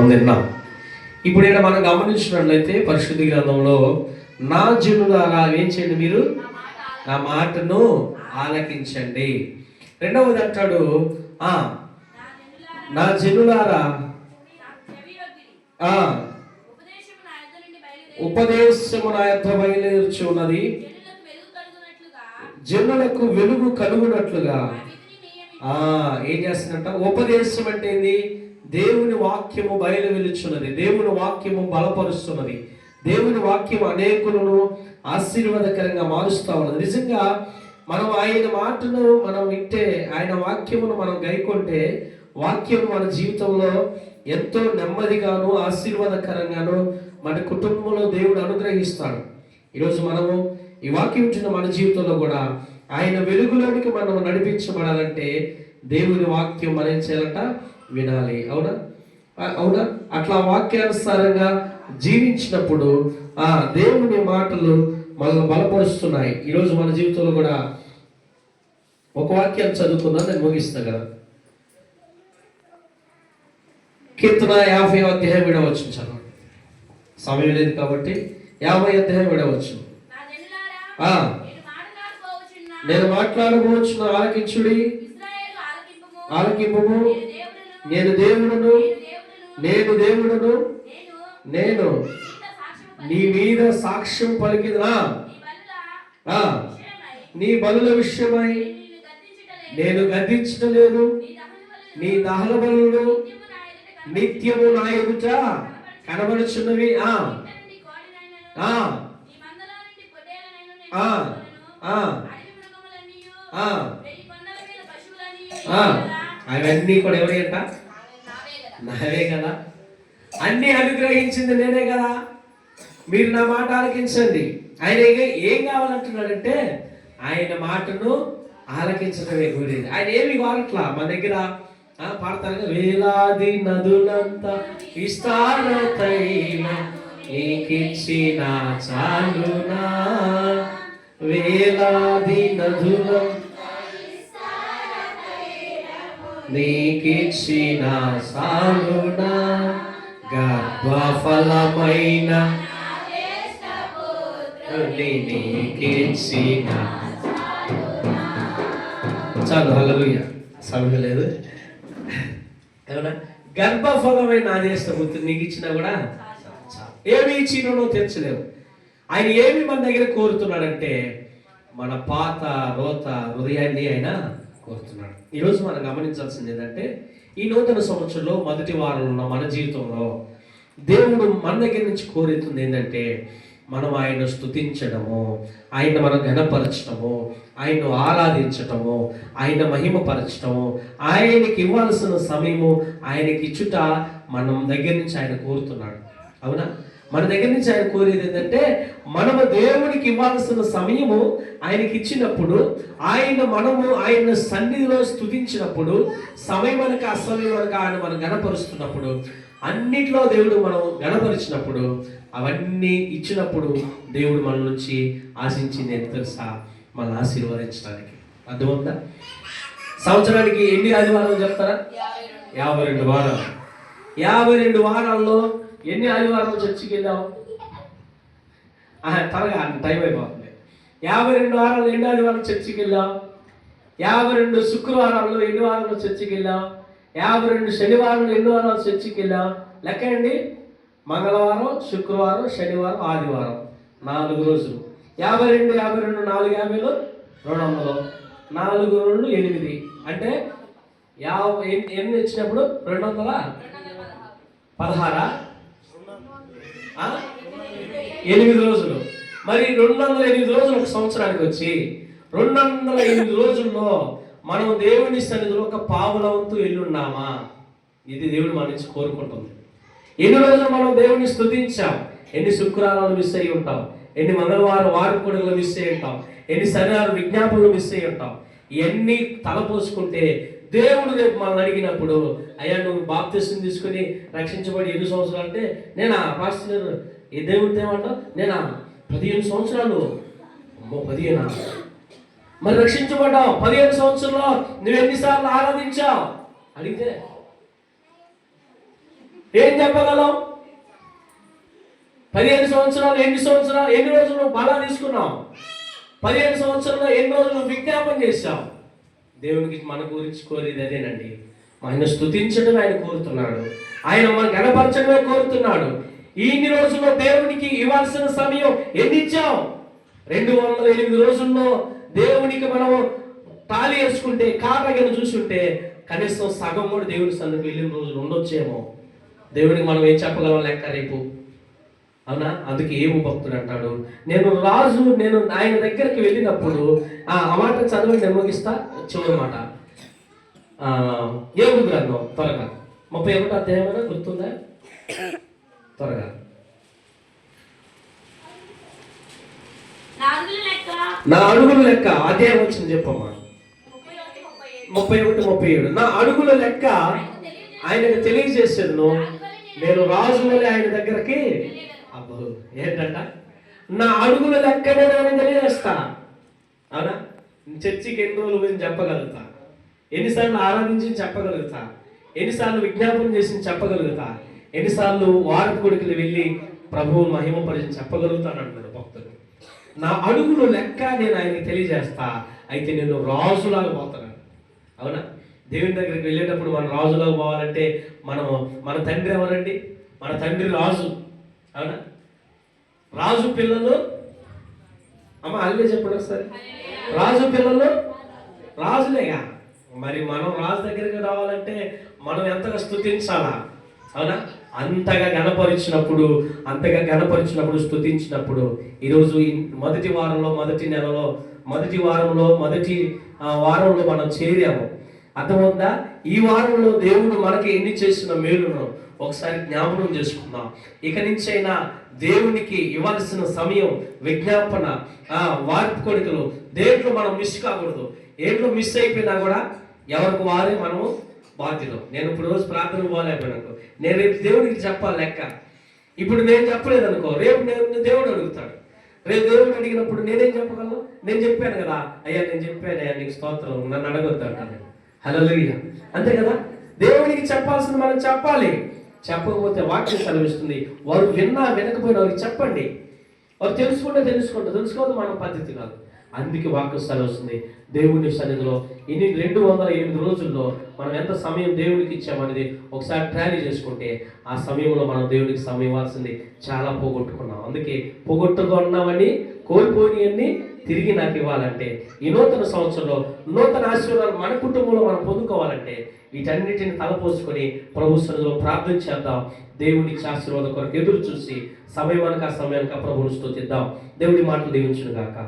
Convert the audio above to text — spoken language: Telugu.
మనం విన్నాం ఇప్పుడు ఇక్కడ మనం గమనించినట్లయితే పరిశుద్ధ గ్రంథంలో నా జనులారా ఏం చేయండి మీరు? నా మాటను ఆలకించండి. రెండవది అంటాడు ఆ నా జనులారా ఆ ఉపదేశము నా యొక్క బయలుదేర్చి ఉన్నది? జనులకు వెలుగు కలుగునట్లుగా. ఆ ఏం చేస్తున్నట్ట ఉపదేశం అంటే ఏంది? దేవుని వాక్యము బయలు వెలుచున్నది. దేవుని వాక్యము బలపరుస్తున్నది. దేవుని వాక్యం అనేకులను ఆశీర్వాదకరంగా మారుస్తూ ఉన్నది. నిజంగా మనం ఆయన మాటను మనం వింటే ఆయన వాక్యమును మనం గైకొంటే వాక్యం మన జీవితంలో ఎంతో నెమ్మదిగాను ఆశీర్వాదకరంగాను మన కుటుంబంలో దేవుడు అనుగ్రహిస్తాడు. ఈరోజు మనము ఈ వాక్యం ఇచ్చిన మన జీవితంలో కూడా ఆయన వెలుగులోనికి మనం నడిపించబడాలంటే దేవుని వాక్యం మనం చేయాలంట? వినాలి. అవునా? అవునా? అట్లా వాక్యానుసారంగా జీవించినప్పుడు ఆ దేవుని మాటలు మనల్ని బలపరుస్తున్నాయి. ఈరోజు మన జీవితంలో కూడా ఒక వాక్యాన్ని చదువుకుందాం నేను ముగిస్తా కదా. కీర్తన యాభై అధ్యాయం విడవచ్చు చదవండి. సమయం లేదు కాబట్టి యాభై అధ్యాయం విడవచ్చు నేను మాట్లాడబోచున్న ఆలకించుడి. ఆలకింపుము. నేను దేవుడను నేను దేవుడును నేను నీ మీద సాక్ష్యం పలికిదనా నీ. బలుల ఆ, విషయమై నీ బలుల విషయమై నేను గద్దించలేదు నీ నీ దహన బలులు దహన బలులు నిత్యము నా ఎదుట కనబడుచున్నవి. ఆ. ఆ. ఆ, అవన్నీ కూడా ఎవరి అంట నావే కదా. అన్నీ అన్ని అనుగ్రహించింది నేనే కదా. మీరు నా మాట ఆలకించండి. ఆయన ఏం కావాలంటున్నాడంటే ఆయన మాటను ఆలకించడమే కోరేది ఆయన ఏమి కావాలట్లా? మన దగ్గర పాడతారు వేలాది నదులంతా విస్తారతైన నీకిచ్చిన చాలునా. వేలాది నదులంతా నీకిచ్చిన సాలున గర్భఫలమైన నీకిచ్చిన చాలు హల్లెలూయ సమయం లేదు. ఏమన్నా? గర్భఫలమైన ఆదేశపుత్రుడు నీకు ఇచ్చినా కూడా ఏమి ఇచ్చినో తెచ్చలేవు ఆయన ఏమి మన దగ్గర కోరుతున్నాడంటే మన పాత రోత హృదయాన్ని ఆయన కోరుతున్నాడు. ఈరోజు మనం గమనించాల్సింది ఏంటంటే ఈ నూతన సంవత్సరంలో మొదటి వారంలో మన జీవితంలో దేవుడు మన దగ్గర నుంచి కోరుతుంది ఏంటంటే మనం ఆయన స్తుతించడము ఆయన మనం ఘనపరచడము ఆయన్ను ఆరాధించటము ఆయన మహిమపరచటము ఆయనకి ఇవ్వాల్సిన సమయము ఆయనకి ఇచ్చుట మనం దగ్గర నుంచి ఆయన కోరుతున్నాడు. అవునా? మన దగ్గర నుంచి ఆయన కోరేది ఏంటంటే మనము దేవునికి ఇవ్వాల్సిన సమయము ఆయనకి ఇచ్చినప్పుడు ఆయన మనము ఆయన సన్నిధిలో స్తుతించినప్పుడు సమయం అనక అసమయం అనక ఆయన మనం గణపరుస్తున్నప్పుడు అన్నిట్లో దేవుడు మనం గణపరిచినప్పుడు అవన్నీ ఇచ్చినప్పుడు దేవుడు మన నుంచి ఆశించింది ఎంత తెలుసా? మనల్ని ఆశీర్వదించడానికి. అర్థమవుతుందా? సంవత్సరానికి ఎన్ని ఆదివారాలు చెప్తారా? యాభై రెండు వారాలు. యాభై రెండు వారాల్లో ఎన్ని ఆదివారాలు చర్చికి వెళ్ళాం త్వరగా టైం అయిపోతుంది. యాభై రెండు వారాలు ఎన్ని ఆదివారాలు చర్చికి వెళ్ళాం యాభై రెండు శుక్రవారాల్లో ఎన్ని వారాలు చర్చికి వెళ్ళాం యాభై రెండు శనివారాలు ఎన్ని వారాలు చర్చికి వెళ్ళాం లెక్క అండి. మంగళవారం శుక్రవారం శనివారం ఆదివారం. నాలుగు రోజులు. యాభై రెండు యాభై రెండు నాలుగు యాభైలో? రెండు వందలు. నాలుగు రెండు ఎనిమిది. అంటే యాభై ఎన్ని- ఎన్ని వచ్చినప్పుడు? రెండు వందల? పదహారా? ఎనిమిది రోజులు. మరి రెండు వందల ఎనిమిది రోజులు ఒక సంవత్సరానికి వచ్చి రెండు వందల ఎనిమిది రోజుల్లో మనం దేవుని సన్నిధిలో ఒక పావుల వంతు ఎల్లున్నామా? ఇది దేవుడు మన నుంచి కోరుకుంటుంది. ఎన్ని రోజులు మనం దేవుని స్థుతించాం ఎన్ని శుక్రవారాలు మిస్ అయ్యి ఉంటాం? ఎన్ని మంగళవారం వారి మిస్ అయ్యి ఉంటాం? ఎన్ని శనివారం విజ్ఞాపనలు మిస్ అయ్యి ఉంటాం? ఇవన్నీ తలపోసుకుంటే దేవుడు రేపు మనల్ని అడిగినప్పుడు అయ్యా నువ్వు బాప్తిస్తుని తీసుకుని రక్షించబడి ఎన్ని సంవత్సరాలు అంటే నేను ఆ పాస్టర్? ఏ దేవుడితో ఏమంటావు? నేను? పదిహేను సంవత్సరాలు. అమ్మో పదిహేనా? మరి రక్షించబడ్డావు. పదిహేను సంవత్సరంలో నువ్వు ఎన్నిసార్లు ఆరాధించావు? అడిగితే ఏం చెప్పగలం పదిహేను సంవత్సరాలు ఎన్ని సంవత్సరాలు ఎన్ని రోజులు నువ్వు బలా తీసుకున్నావు? పదిహేను సంవత్సరాలు ఎన్ని రోజులు విజ్ఞాపన చేశావు? దేవునికి మన గురించి కోరేది అదేనండి. ఆయన స్తుతించడం ఆయన కోరుతున్నాడు. ఆయన మన గణపరచడమే కోరుతున్నాడు. ఇన్ని రోజుల్లో దేవునికి ఇవ్వాల్సిన సమయం ఎన్ని ఇచ్చాం రెండు వందల ఎనిమిది రోజుల్లో దేవునికి మనం తాళి వేసుకుంటే కాటగను చూసుంటే కనీసం సగం కూడా దేవుని సన్నిధికి వెళ్ళిన రోజులు ఉండొచ్చేమో. దేవునికి మనం ఏం చెప్పగలం లెక్క రేపు? అవునా? అందుకే ఏము భక్తుడు అంటాడు. నేను రాజు నేను ఆయన దగ్గరికి వెళ్ళినప్పుడు ఆ మాట చదవండి నేను ముగిస్తా చివరి మాట. ఆ, ఏము గ్రంథం? త్వరగా. ముప్పై ఒకటి అధ్యాయమైనా గుర్తుందా? త్వరగా. నా అడుగుల లెక్క. అధ్యాయం వచ్చింది చెప్పమ్మా. ముప్పై ఒకటి ముప్పై ఏడు. నా అడుగుల లెక్క ఆయనకు తెలియజేసాను నేను రాజు ఆయన దగ్గరికి అబ్బో ఏంటంట? నా అడుగుల లెక్కనే నేను తెలియజేస్తా. అవునా? చర్చికి ఎన్ని రోజులు గురించి చెప్పగలుగుతా. ఎన్నిసార్లు ఆరాధించి చెప్పగలుగుతా. ఎన్నిసార్లు విజ్ఞాపనం చేసి చెప్పగలుగుతా. ఎన్నిసార్లు వారపు కొడుకులు వెళ్ళి ప్రభువు మహిమపరిచి చెప్పగలుగుతాను అంటున్నాడు భక్తుడు. నా అడుగులు లెక్క నేను ఆయనకి తెలియజేస్తా. అయితే నేను రాజులాగా పోతున్నాను. అవునా? దేవుని దగ్గరికి వెళ్ళేటప్పుడు మనం రాజులాగా పోవాలంటే మనం మన తండ్రి ఎవరండి? మన తండ్రి రాజు. అవునా? రాజు పిల్లలు? అమ్మ అల్లే చెప్పండి ఒకసారి. రాజు పిల్లలు? రాజులేగా? మరి మనం రాజు దగ్గరికి రావాలంటే మనం ఎంతగా స్తుతించాలా? అవునా? అంతగా గణపరిచినప్పుడు అంతగా గణపరిచినప్పుడు స్థుతించినప్పుడు ఈరోజు మొదటి వారంలో మొదటి నెలలో మొదటి వారంలో మొదటి వారంలో మనం చేరాము. అర్థమవుతుందా? ఈ వారంలో దేవుడు మనకి ఎన్ని చేసిన మేలును ఒకసారి జ్ఞాపనం చేసుకుందాం. ఇక నుంచైనా దేవునికి ఇవ్వాల్సిన సమయం విజ్ఞాపన ఆ వార్పు కొడుకులు దేంట్లో మనం మిస్ కాకూడదు. ఏంట్లో మిస్ అయిపోయినా కూడా ఎవరికి వారే మనము బాధ్యులు. నేను ఇప్పుడు రోజు ప్రార్థన పోలేకపోయినాను నేను రేపు దేవుడికి చెప్పాలి లెక్క. ఇప్పుడు నేను చెప్పలేదు అనుకో రేపు నేను దేవుడు అడుగుతాడు. రేపు దేవుడు అడిగినప్పుడు నేనేం చెప్పగలను? నేను చెప్పాను కదా. అయ్యా నేను చెప్పాను. అయ్యా నీకు స్తోత్రం. నన్ను అడగొద్దు అంటాను హలో అంతే కదా? దేవునికి చెప్పాల్సింది మనం చెప్పాలి. చెప్పకపోతే వాక్యం సెలవిస్తుంది. వారు విన్నా వినకపోయినా వారికి చెప్పండి. వారు తెలుసుకుంటే తెలుసుకుంటే తెలుసుకోవద్దు మన పద్ధతి కాదు. అందుకే వాక్యం సెలవుస్తుంది. దేవుని సన్నిధిలో ఇన్ని రెండు వందల ఎనిమిది రోజుల్లో మనం ఎంత సమయం దేవునికి ఇచ్చామనేది ఒకసారి ట్రాలీ చేసుకుంటే ఆ సమయంలో మనం దేవునికి సమయం ఇవ్వాల్సింది చాలా పోగొట్టుకున్నాం. అందుకే పోగొట్టుకున్నామని కోల్పోయినవన్నీ తిరిగి నాకు ఇవ్వాలంటే ఈ నూతన సంవత్సరంలో నూతన ఆశీర్వాదాలు మన కుటుంబంలో మనం పొందుకోవాలంటే వీటన్నిటిని తలపోసుకొని ప్రభు సన్నిధిలో ప్రార్థన చేద్దాం. దేవునికి ఆశీర్వాదం కొరకు ఎదురు చూసి సమయం అనక సమయానికి ప్రభువుని స్థుతిద్దాం దేవుడి మాటలు దీవించును గాక